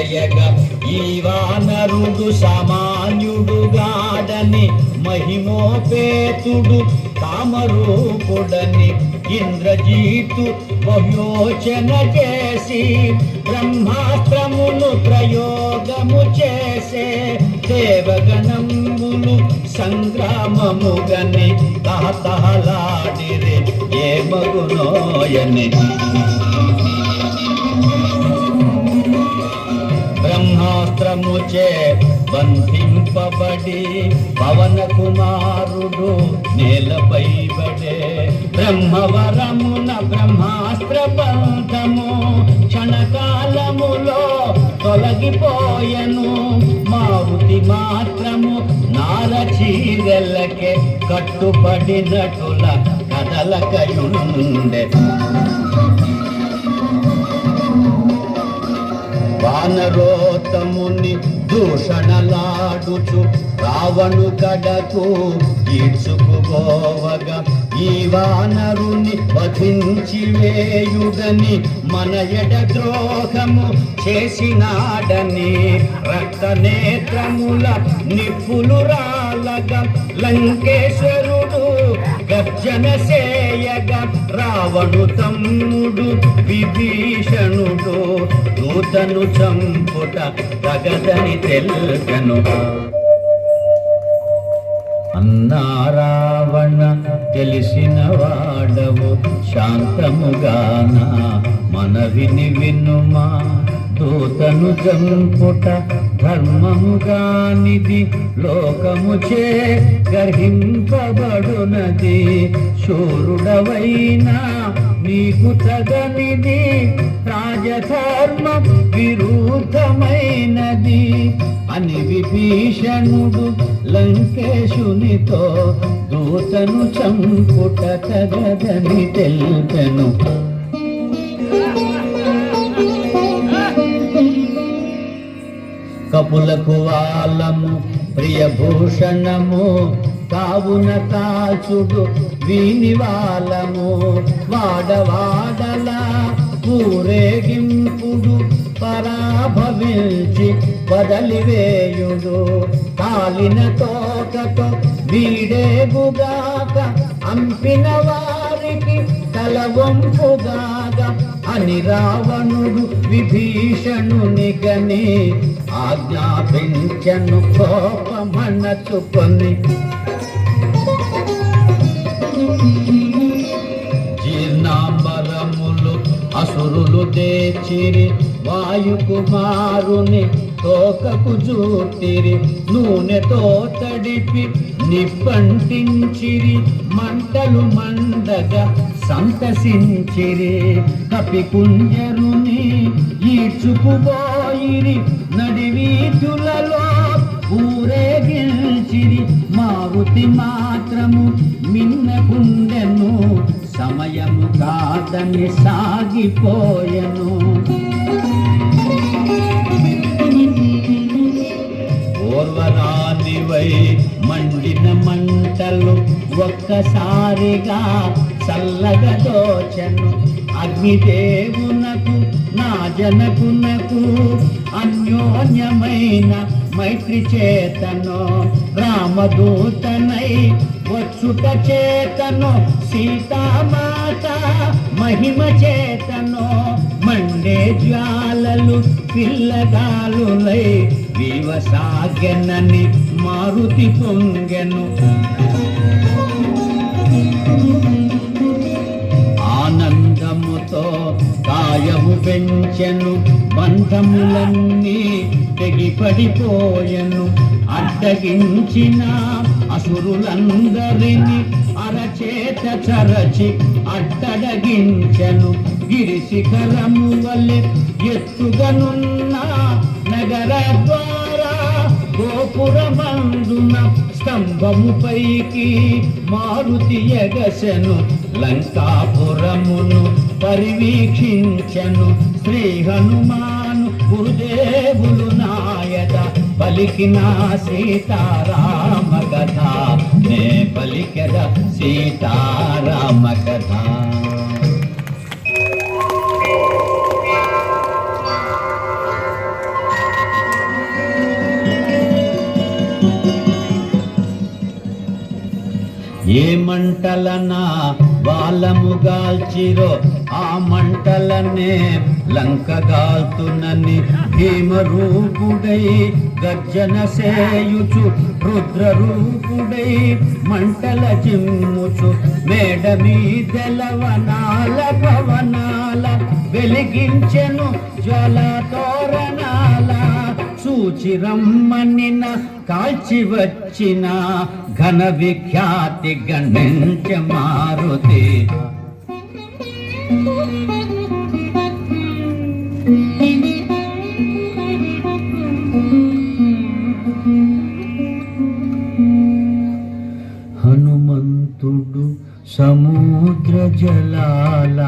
చేయగా ఈ వానరుడు సామాన్యుడుగాడని మహిమోపేతుడు కామరూపుడని ఇంద్రజీతు బహ్యోచన చేసి బ్రహ్మాస్త్రమును ప్రయోగము చేసే దేవగణములు సంగ్రామముగని తహతహలాడిరే ఏ మగునోయని. బ్రహ్మాస్త్రముచే బంధింపబడి పవన కుమారుడు నేలపై పడే బ్రహ్మవరమున బ్రహ్మాస్త్ర బంధము క్షణకాలములో తొలగిపోయను. మారుతి మాత్రము నారచీరలకే కట్టుబడినటుల కదలకయుండే వానరోత్తముని దూషణలాడుచు రావణు కడకు ఈడ్చుకుపోవగా ఈ వానరుని వధించి వేయుడని మన ఎడ ద్రోహము చేసినాడని రక్త నేత్రముల నిప్పులు రాలగా లంకేశ్వరు గర్జన రావణు తమ్ముడు విభీషణుడు దూతను చంపుట తగదని తెలుగను అన్నా రావణ తెలిసిన వాడవు శాంతముగాన మనవిని వినుమా? దూతను చంపుట ధర్మముగానిది లోకము చే గర్హింపబడునది. శూరుడవైనా నీకు తగనిది రాజధర్మ విరుద్ధమైనది. అని విభీషణుడు లంకేశునితో దూతను చంపుట తగదని తెల్పెను. కపులకు వాలము ప్రియభూషణము కావున కాచుడు వీని వాలము వాడవాడల ఊరేగింపుడు పరాభవించి బదలివేయుడు కాలిన తోకతో వీడేగుగాక అంపిన వారికి తల వంపుగాక అని రావణుడు విభీషణుని గని ఆజ్ఞాపించను కోపమనచుకొని. జీర్ణాంబరములు అసురులు దేచిరి వాయుకుమారుని తోకకు జూతిరి నూనెతో తడిపి నిప్పంటించిరి మంటలు మండగా సంతసించిరి కపికుంజరుని ఈడ్చుకుపోయిరి నడివీధులలో ఊరేగిల్చిరి మారుతి మాత్రము మిన్నకుండెను సమయము కాదని సాగిపోయెను. ఓర్వరానివై మండిన మంటలు ఒక్కసారిగా చల్లగా దోచను అగ్నిదేవునకు నా జనకునకు అన్యోన్యమైన మైత్రి చేతను. రామదూతనై వచ్చుట చేతను. సీతామాత మహిమ చేతను. మండే జ్వాలలు పిల్లగాలులై వివసాగెనని మారుతి పొంగెను. కాయము పెంచెను బంధములన్నీ తెగిపడిపోయెను. అడ్డగించిన అసురులందరినీ అరచేత చరచి అడ్డడగించెను గిరిశిఖరము శిఖరము ఎత్తుగనున్న నగర ద్వారా గోపురమందున స్తంభము పైకి మారుతి ఎగసెను. లంకాపురమును పరివీక్షించను. శ్రీ హనుమాను గురుదేవులు నాయత పలికిన సీతారామ కథ నే పలికద సీతారామ కథ ఏమంటలనా బాలము గాల్చిరో ఆ మంటలనే లంకగాల్తునని భీమరూపుడై గర్జన సేయుచు రుద్ర రూపుడై మంటల చిమ్ముచు మేడ మీదెలవనాల పవనాల వెలిగించెను జ్వల తోరణాల చూచి రమ్మనిన కాల్చి వచ్చిన ఘన విఖ్యాతి గణించ మారుతి. హనుమంతుడు సముద్ర జలాల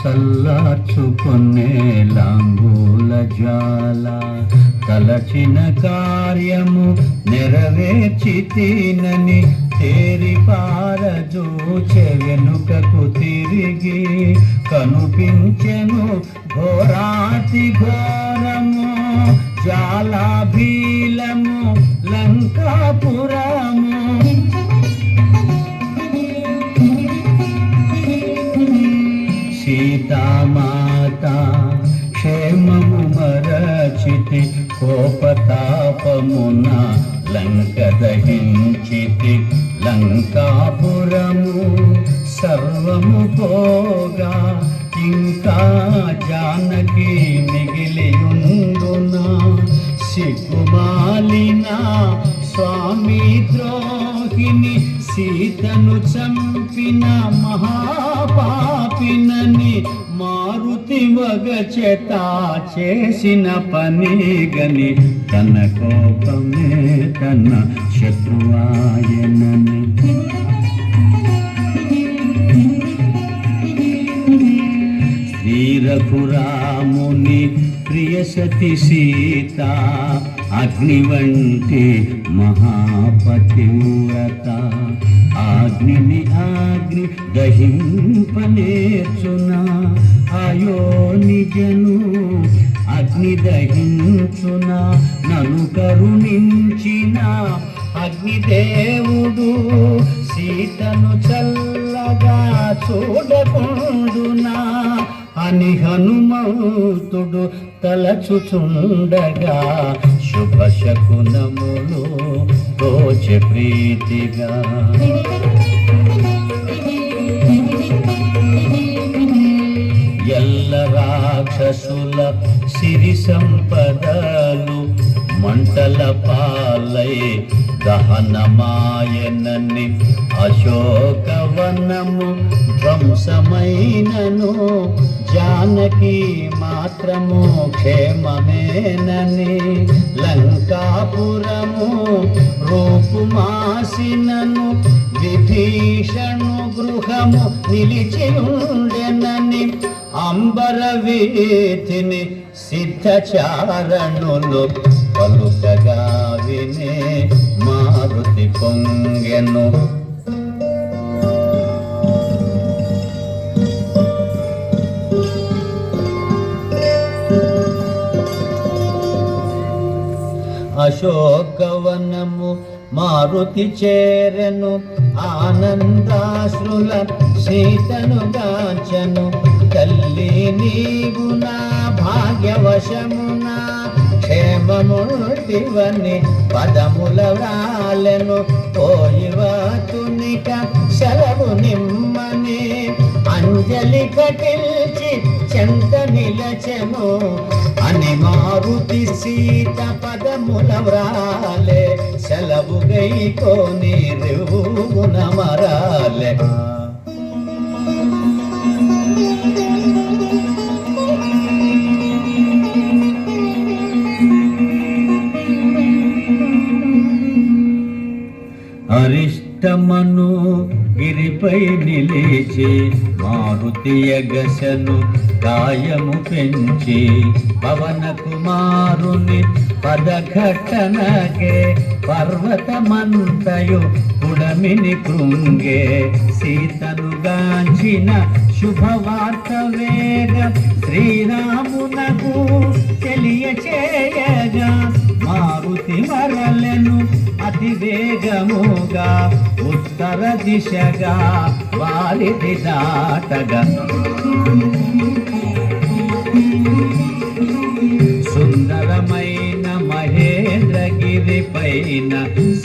చల్లార్చుకునే తలచిన కార్యము నెరవేర్చి తినని తేరి పారజూచె వెనుకకు తిరిగి కనుపించెను ఘోరాతి ఘోరము జాలాభీ కోపతాపమున లంక దహించితి లంకాపురము సర్వము పోగా ఇంకా జానకి మిగిలియుండునా? సిగ్గుమాలిన స్వామి ద్రోహిణి సీతను చంపిన మహాపాపినని మారుతి వగచెత చేసిన పని గని తన కోపమే తన శత్రువాయనని. శ్రీరఘురాముని ప్రియసతి సీత అగ్ని వంటి మహాపతివ్రత. అగ్నిని అగ్ని దహింపనేర్చునా? అయో నిజను అగ్ని దహించునా? నను కరుణించిన అగ్నిదేవుడు సీతను చల్లగా చూడకుండునా? అని హనుమంతుడు తలచుచుండగా శుభ శకునములు తోచె ప్రీతిగా. రాక్షసుల సిరి సంపదలు మంటల పాలై దహనమాయనని అశోకవనము ధ్వంసమైనను జానకి మాత్రము క్షేమమేనని లంకాపురము రూపుమాసినను విభీషణు గృహము నిలిచి ఉండెనని అంబర వీధిని సిద్ధచారణులు పలుకగా వినే మారుతి పొంగెను. అశోకవనము మారుతి చేరను ఆనందాశ్రుల సీతను గాచను. తల్లి నీవు నా భాగ్యవశమున క్షేమముటివని పదముల వ్రాలెను పోయివతునిక సెలవు నిమ్మని అంజలి కటిల్చి చెంత నిలచెను అని మారుతి సీత పదముల వ్రాలే సెలవు గైకోని రేవున మరాలే. పై నిలిచి మారుతి ఎగసను గాయము పెంచి పవన కుమారుని పదఘటనకే పర్వతమంతయు పుడమిని కృంగే. సీతను గాంచిన శుభవార్త వేగ శ్రీరామునకు తెలియచేయగా. మారుతి మరలను అతి వేగముగా ఉత్తర దిశగా వారిది దాటగా. సుందరమైన మహేంద్రగిరి పైన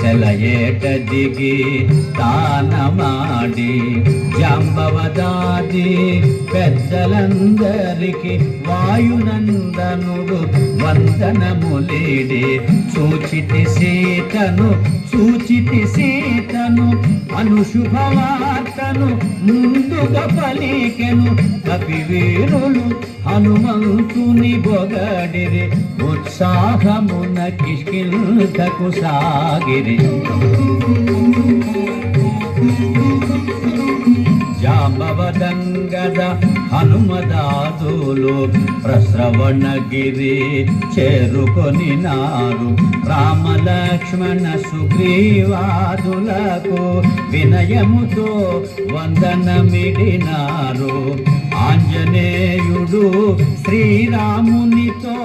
సెలయేట దిగి తానమాడి. జాంబవదాది పెద్దలందరికి వాయునందనుడు వందనములేడే సూచితి సీతను సూచితి సీతను అనుశుభవార్తను ముందుగా పలికెను. కపివీరులు హనుమంతుని బొగడిరి ఉత్సాహమున కిష్కిల్తకు సాగిరి. జాంబవదంగద హనుమదాదులు ప్రశ్రవణగిరి చేరుకొని నారు రామలక్ష్మణ సుగ్రీవాదులకు వినయముతో వందనమిడినారు. ఆంజనేయుడు శ్రీరామునితో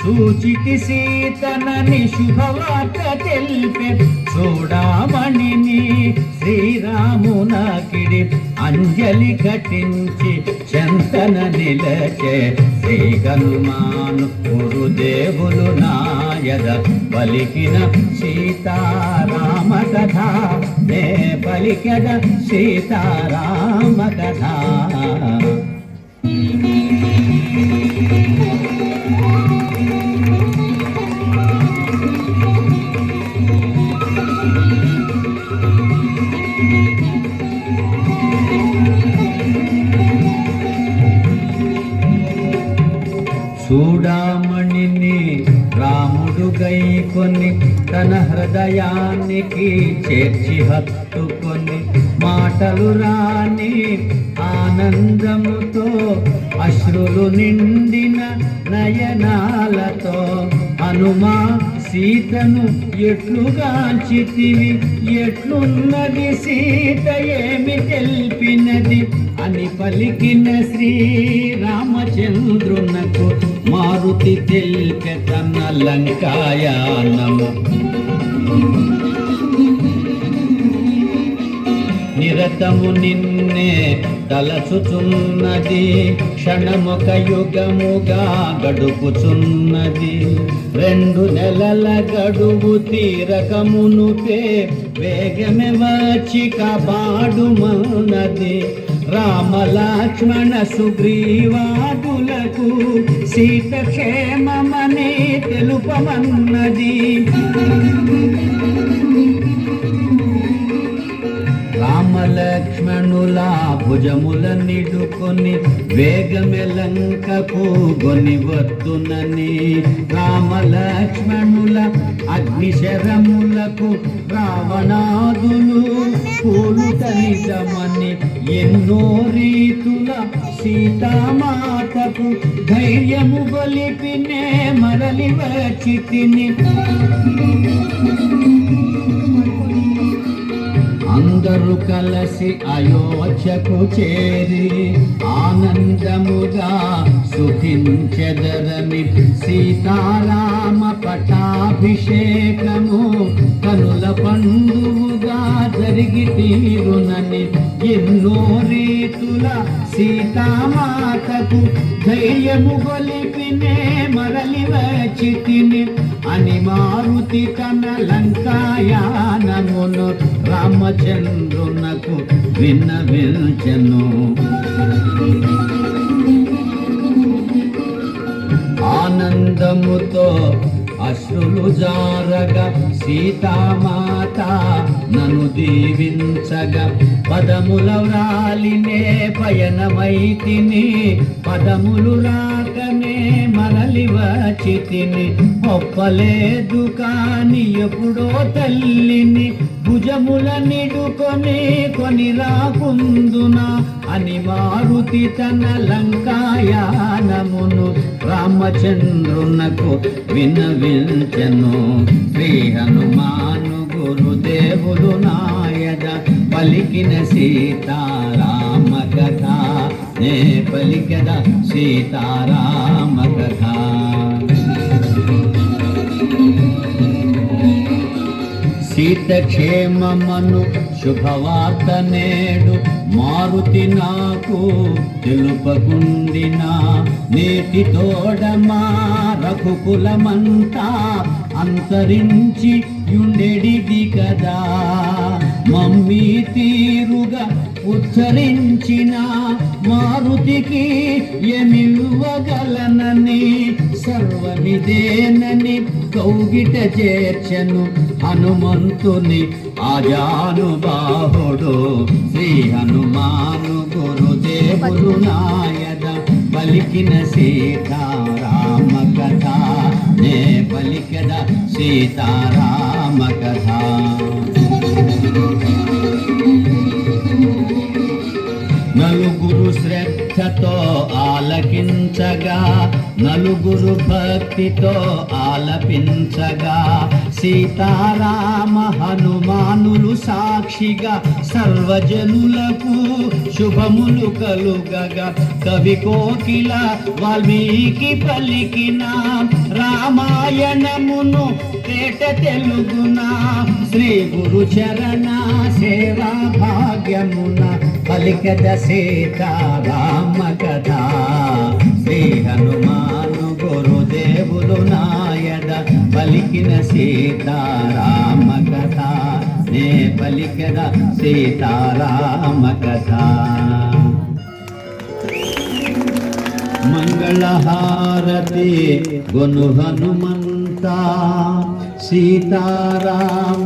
సూచితి సీతనని శుభవార్త తెలిపే చూడామణిని శ్రీరామునకిడి అంజలి కటించి చంతన నిలచే శ్రీ హనుమాను గురుదేవులు నాయద పలికిన సీతారామ కథ నే పలికద సీతారామ కథ తన హృదయానికి చేర్చి హత్తుకొని మాటలు రాని ఆనందముతో అశ్రులు నిండిన నయనాలతో హనుమా సీతను ఎట్లుగాంచితివి ఎట్లున్నది సీత ఏమి తెలిపినది అని పలికిన శ్రీరామచంద్రునకు మారుతి తెలిపె తన లంకాయానము నిరతము నిన్నే తలచుచున్నది క్షణమొక యుగముగా గడుపుచున్నది. రెండు నెలల గడువు తీరకమునుపే వేగమె వచ్చి కాపాడుమన్నది. రామ లక్ష్మణ సుగ్రీవాదులకు సీత క్షేమమని తెలుపమన్నది రామలక్ష్మణుల భుజముల నిడుకొని వేగమెలంకకు గొని వద్దునని రామలక్ష్మణుల అగ్నిశరములకు రావణాదులు పూలుట నిజమని ఎన్నో రీతుల సీతామాతకు ధైర్యము బలిపినే మరలి వచ్చి తిని. అందరూ కలసి అయోధ్యకు చేరి ఆనందముగా సుఖించెదరని సీతారామ పటాభిషేకము కనుల పండువుగా జరిగి తీరునని ఎన్నో రీతుల సీతామాతకు ధైర్యము గొలిపినే మరలి వచ్చి తిని అని మారుతి తన లంకాయానమును రామచంద్రునకు విన్నవించెను. ఆనందముతో అశ్రులు జారగా సీతామాత నన్ను దీవించగా. పదముల వ్రాలినే పయనమైతిని పదములు రాకనే మరలి వచ్చి తిని ఒప్పలేదు కాని ఎప్పుడో తల్లిని భుజముల నిడుకొని కొని రాకుందున అని మారుతి తన లంకాయానమును రామచంద్రునకు వినవించెను శ్రీ హనుమాను గురుదేవులు నాయద పలికిన సీతారామ కథ నే పలికద సీతారామ కథ సీత క్షేమమను శుభవార్త నేడు మారుతి నాకు తెలుపకుండిన. నేటి తోడమా రఘుకులమంతా అంతరించి యుండెడిది కదా. మమ్మీ తీరుగా ఉచ్చరించిన మారుతికి ఎమివ్వగలనని సర్వమిదేనని కౌగిట చేర్చను. హనుమంతుని ఆజానుబాహుడు శ్రీ హనుమాను గురుదేవులు నాయద పలికిన సీతారామ కథ. నే పలికద సీతారామ కథ. నలుగురు శ్రద్ధతో ఆలకించగా నలుగురు భక్తితో ఆలపించగా సీతారామ హనుమానులు సాక్షిగా సర్వజనులకు శుభములు కలుగగా. కవి కోకిల వాల్మీకి పలికిన రామాయణమును తేట తెలుగున. శ్రీ గురు చరణ సేవా భాగ్యమున పలికద సీతారామ కథ. శ్రీ హనుమా గురుదేవులు నాయద పలికిన సీతారామ కథ. నే పలికద సీతారామ కథ. మంగళహారతి గొను హనుమంత సీతారామ